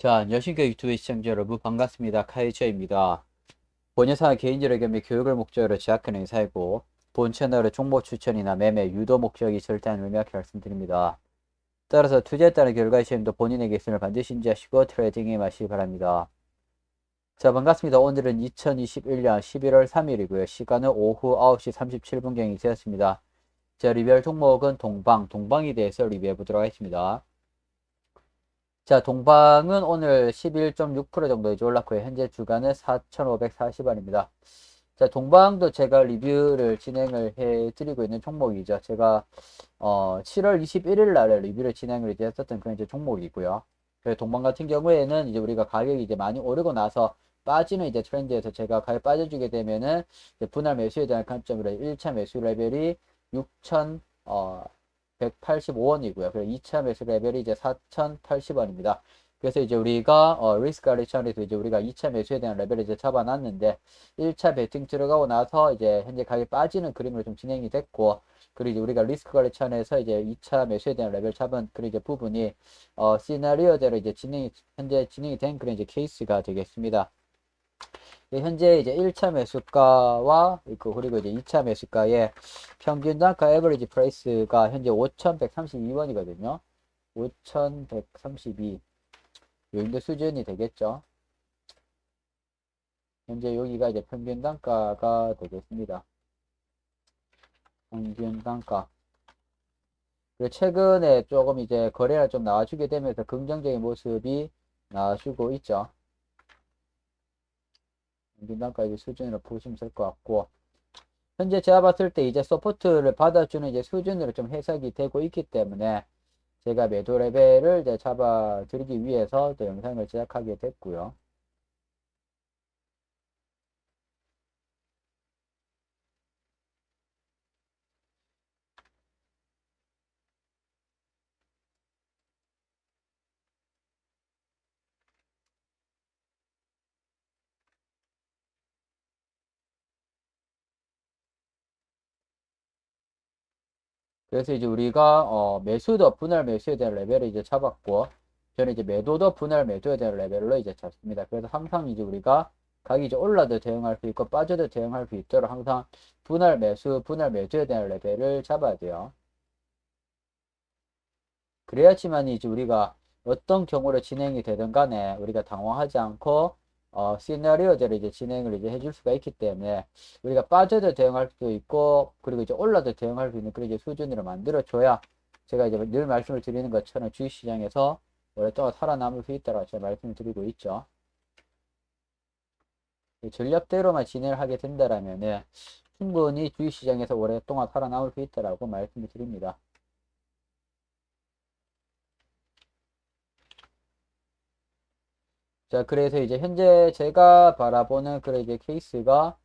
자, 안녕하십니까 유튜브 시청자 여러분 반갑습니다. 카이처입니다. 본 영상은 개인적인 경매 교육을 목적으로 제작하는 행사이고 본 채널의 정보 추천이나 매매, 유도 목적이 절대 명확히 말씀드립니다. 따라서 투자에 따른 결과의 시험도 본인에게 있음을 반드시 인지하시고 트레이딩에 마시기 바랍니다. 자, 반갑습니다. 오늘은 2021년 11월 3일이고요. 시간은 오후 9시 37분경이 되었습니다. 자, 리뷰할 종목은 동방, 동방에 대해서 리뷰해 보도록 하겠습니다. 자, 동방은 오늘 11.6% 정도 이제 올랐고요. 현재 주가는 4,540원입니다. 자, 동방도 제가 리뷰를 진행을 해 드리고 있는 종목이죠. 제가 어, 7월 21일 날에 리뷰를 진행을 이제 했었던 그런 이제 종목이고요. 그 동방 같은 경우에는 이제 우리가 가격이 이제 많이 오르고 나서 빠지는 이제 트렌드에서 제가 가격 빠져주게 되면은 분할 매수에 대한 관점으로 1차 매수 레벨이 6,000 어, 185원이고요. 그리고 2차 매수 레벨이 이제 4,080원입니다. 그래서 이제 우리가 어, 리스크 차원에서 이제 우리가 2차 매수에 대한 레벨을 이제 잡아놨는데 1차 베팅 들어가고 나서 이제 현재 가격이 빠지는 그림으로 좀 진행이 됐고 그리고 이제 우리가 리스크 관리 차원에서 이제 2차 매수에 대한 레벨 잡은 그런 이제 부분이 어, 시나리오대로 이제 진행이 현재 진행이 된 그런 이제 케이스가 되겠습니다. 예, 현재 이제 1차 매수가와 있고 그리고 이제 2차 매수가의 평균 단가 에버리지 프라이스가 현재 5,132원이거든요. 5,132. 요 정도 수준이 되겠죠. 현재 여기가 이제 평균 단가가 되겠습니다. 평균 단가. 그리고 최근에 조금 이제 거래가 좀 나와주게 되면서 긍정적인 모습이 나와주고 있죠. 이제 수준으로 보시면 될 것 같고, 현재 제가 봤을 때 이제 서포트를 받아주는 이제 수준으로 좀 해석이 되고 있기 때문에 제가 매도 레벨을 이제 잡아 드리기 위해서 또 영상을 제작하게 됐고요. 그래서 이제 우리가 어, 매수도 분할 매수에 대한 레벨을 이제 잡았고 저는 이제 매도도 분할 매도에 대한 레벨로 이제 잡습니다. 그래서 항상 이제 우리가 가격이 이제 올라도 대응할 수 있고 빠져도 대응할 수 있도록 항상 분할 매수, 분할 매도에 대한 레벨을 잡아야 돼요. 그래야지만 이제 우리가 어떤 경우로 진행이 되든 간에 우리가 당황하지 않고 어, 시나리오대로 이제 진행을 이제 해줄 수가 있기 때문에 우리가 빠져도 대응할 수도 있고 그리고 이제 올라도 대응할 수 있는 그런 이제 수준으로 만들어 줘야 제가 이제 늘 말씀을 드리는 것처럼 주식시장에서 오랫동안 살아남을 수 있다고 제가 말씀을 드리고 있죠. 이 전략대로만 진행을 하게 된다라면은 충분히 주식시장에서 오랫동안 살아남을 수 있다라고 말씀을 드립니다. 자, 그래서 이제 현재 제가 바라보는 그런 이제 케이스가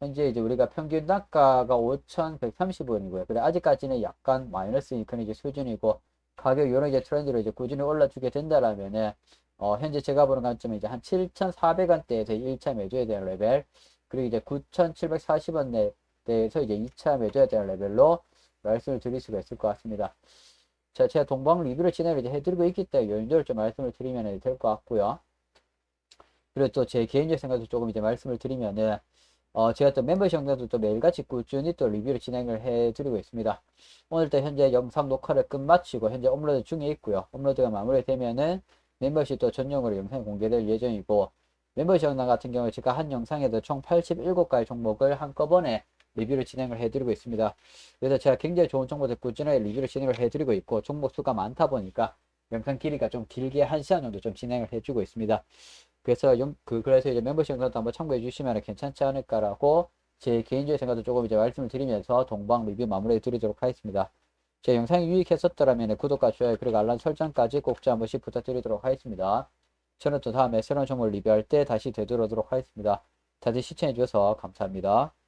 현재 이제 우리가 평균 단가가 5,130원이고요. 그래 아직까지는 약간 마이너스 그런 이제 수준이고 가격 이런 이제 트렌드로 이제 꾸준히 올라주게 된다라면은 어, 현재 제가 보는 관점은 이제 한 7,400원대에서 1차 매도에 대한 레벨 그리고 이제 9,740원 대에서 이제 2차 매도에 대한 레벨로 말씀을 드릴 수가 있을 것 같습니다. 자, 제가 동방 리뷰를 진행을 이제 해드리고 있기 때문에 요인들을 좀 말씀을 드리면 될 것 같고요. 그리고 또 제 개인적 생각도 조금 이제 말씀을 드리면은, 어, 제가 또 멤버십 영상도 또 매일같이 꾸준히 또 리뷰를 진행을 해드리고 있습니다. 오늘도 현재 영상 녹화를 끝마치고 현재 업로드 중에 있고요. 업로드가 마무리되면은 멤버십 또 전용으로 영상이 공개될 예정이고, 멤버십 영상 같은 경우에 제가 한 영상에도 총 87가지 종목을 한꺼번에 리뷰를 진행을 해드리고 있습니다. 그래서 제가 굉장히 좋은 정보들 꾸준하게 리뷰를 진행을 해드리고 있고 종목 수가 많다 보니까 영상 길이가 좀 길게 한 시간 정도 좀 진행을 해주고 있습니다. 그래서 영, 그 그래서 이제 멤버십 영상도 한번 참고해 주시면 괜찮지 않을까라고 제 개인적인 생각도 조금 이제 말씀을 드리면서 동방 리뷰 마무리해 드리도록 하겠습니다. 제 영상이 유익했었더라면 구독과 좋아요 그리고 알람 설정까지 꼭좀한 번씩 부탁드리도록 하겠습니다. 저는 또 다음에 새로운 정보를 리뷰할 때 다시 되돌아오도록 하겠습니다. 다들 시청해 주셔서 감사합니다.